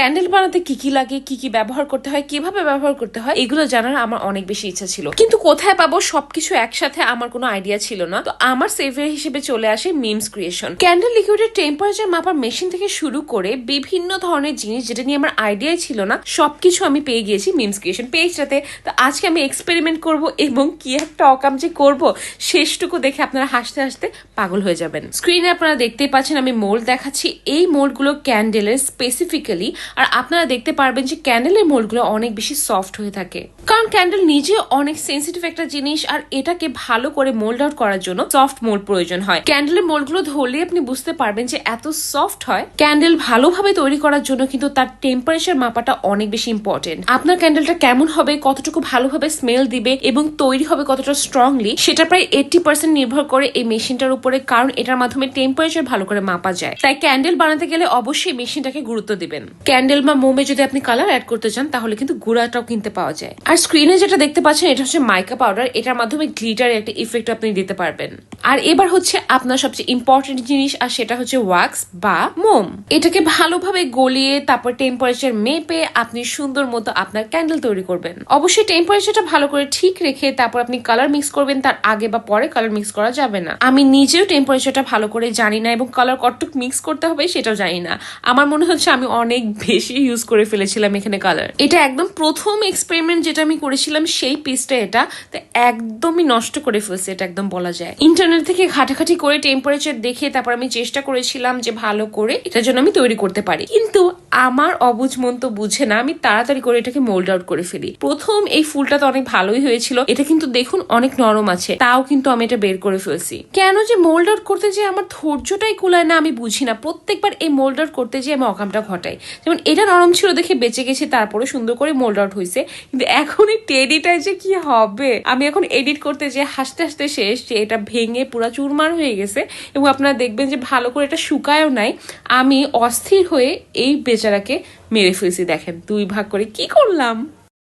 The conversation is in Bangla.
ক্যান্ডেল বানাতে কি কি লাগে, কি কি ব্যবহার করতে হয়, কীভাবে ব্যবহার করতে হয়, এগুলো জানার আমার অনেক বেশি ইচ্ছা ছিল। কিন্তু কোথায় পাবো সবকিছু একসাথে আমার কোনো আইডিয়া ছিল না। তো আমার সেভিয়ার হিসেবে চলে আসে মিমস ক্রিয়েশন ক্যান্ডেল লিকুইডের টেম্পারেচার মাপার মেশিন থেকে শুরু করে বিভিন্ন ধরনের জিনিস যেটা নিয়ে আমার আইডিয়াই ছিল না, সবকিছু আমি পেয়ে গিয়েছি মিমস ক্রিয়েশন পেজটাতে তো আজকে আমি এক্সপেরিমেন্ট করব এবং কি একটা অকাম যে করব, শেষটুকু দেখে আপনারা হাসতে হাসতে পাগল হয়ে যাবেন। স্ক্রিনে আপনারা দেখতেই পাচ্ছেন আমি মোল্ড দেখাচ্ছি। এই মোল্ডগুলো ক্যান্ডেলের স্পেসিফিক্যালি আর আপনারা দেখতে পারবেন যে ক্যান্ডেলের মোল্ডগুলো অনেক বেশি সফট হয়ে থাকে। কারণ ক্যান্ডেল নিজে অনেক সেন্সিটিভ একটা জিনিস আর এটাকে ভালো করে মোল্ড আউট করার জন্য সফট মোল্ড প্রয়োজন হয়। ক্যান্ডেলের মোল্ডগুলো ধরলে আপনি বুঝতে পারবেন যে এত সফট হয়। ক্যান্ডেল ভালোভাবে তৈরি করার জন্য কিন্তু তার টেম্পারেচার মাপাটা অনেক বেশি ইম্পর্টেন্ট আপনার ক্যান্ডেলটা কেমন হবে, কতটুকু ভালোভাবে স্মেল দিবে এবং তৈরি হবে কতটা স্ট্রংলি সেটা প্রায় এইটটি পার্সেন্ট নির্ভর করে এই মেশিনটার উপরে, কারণ এটার মাধ্যমে টেম্পারেচার ভালো করে মাপা যায়। তাই ক্যান্ডেল বানাতে গেলে অবশ্যই মেশিনটাকে গুরুত্ব দিবেন। ক্যান্ডেল বা মোমে যদি আপনি কালার অ্যাড করতে চান, তাহলে কিন্তু গুঁড়াটাও কিনতে পাওয়া যায়। আর স্ক্রিনে যেটা দেখতে পাচ্ছেন, এটা হচ্ছে মাইকা পাউডার। এটার মাধ্যমে গ্লিটার একটা ইফেক্ট আপনি দিতে পারবেন। আর এবার হচ্ছে আপনার সবচেয়ে ইম্পর্টেন্ট জিনিস, আর সেটা হচ্ছে ওয়াক্স বা মোম। এটাকে ভালোভাবে গলিয়ে, তারপর টেম্পারেচার মেপে আপনি সুন্দর মতো আপনার ক্যান্ডেল তৈরি করবেন। অবশ্যই টেম্পারেচারটা ভালো করে ঠিক রেখে, তারপর আপনি কালার মিক্স করবেন। তার আগে বা পরে কালার মিক্স করা যাবে না। আমি নিজেও টেম্পারেচারটা ভালো করে জানি না, এবং কালার কতটুকু মিক্স করতে হবে সেটাও জানি না। আমার মনে হচ্ছে আমি অনেক বেশি ইউজ করে ফেলেছিলাম এখানে কালার এটা একদম প্রথম এক্সপেরিমেন্ট যেটা আমি করেছিলাম, সেই পিসটা এটা, তো একদমই নষ্ট করে ফেলছে, এটা একদম বলা যায়। ইন্টারনেট থেকে ঘাটাঘাটি করে টেম্পারেচার দেখে তারপর আমি চেষ্টা করেছিলাম যে ভালো করে এটার জন্য আমি তৈরি করতে পারি। কিন্তু আমার অবুঝ মন তো বুঝে না, আমি তাড়াতাড়ি করে এটাকে মোল্ড আউট করে ফেলি। প্রথম এই ফুলটা তো অনেক ভালোই হয়েছিল, এটা কিন্তু দেখুন অনেক নরম আছে, তাও কিন্তু আমি এটা বের করে ফেলছি। কেন যে মোল্ড আউট করতে যে আমার ধৈর্যটাই কুলায় না, আমি বুঝি না, প্রত্যেকবার এই মোল্ড আউট করতে যে আমি অকামটা ঘটাই। যেমন এটা নরম ছিল দেখে বেঁচে গেছে তারপরে সুন্দর করে মোল্ড আউট হয়েছে কিন্তু এখন এই টেডিটায় যে কি হবে? আমি এখন এডিট করতে যে হাসতে হাসতে শেষ, যে এটা ভেঙে পুরো চুরমার হয়ে গেছে, এবং আপনারা দেখবেন যে ভালো করে এটা শুকায়ও নাই, আমি অস্থির হয়ে এই বেচারাকে মেরে ফেলছি দেখেন। দুই ভাগ করে কি করলাম?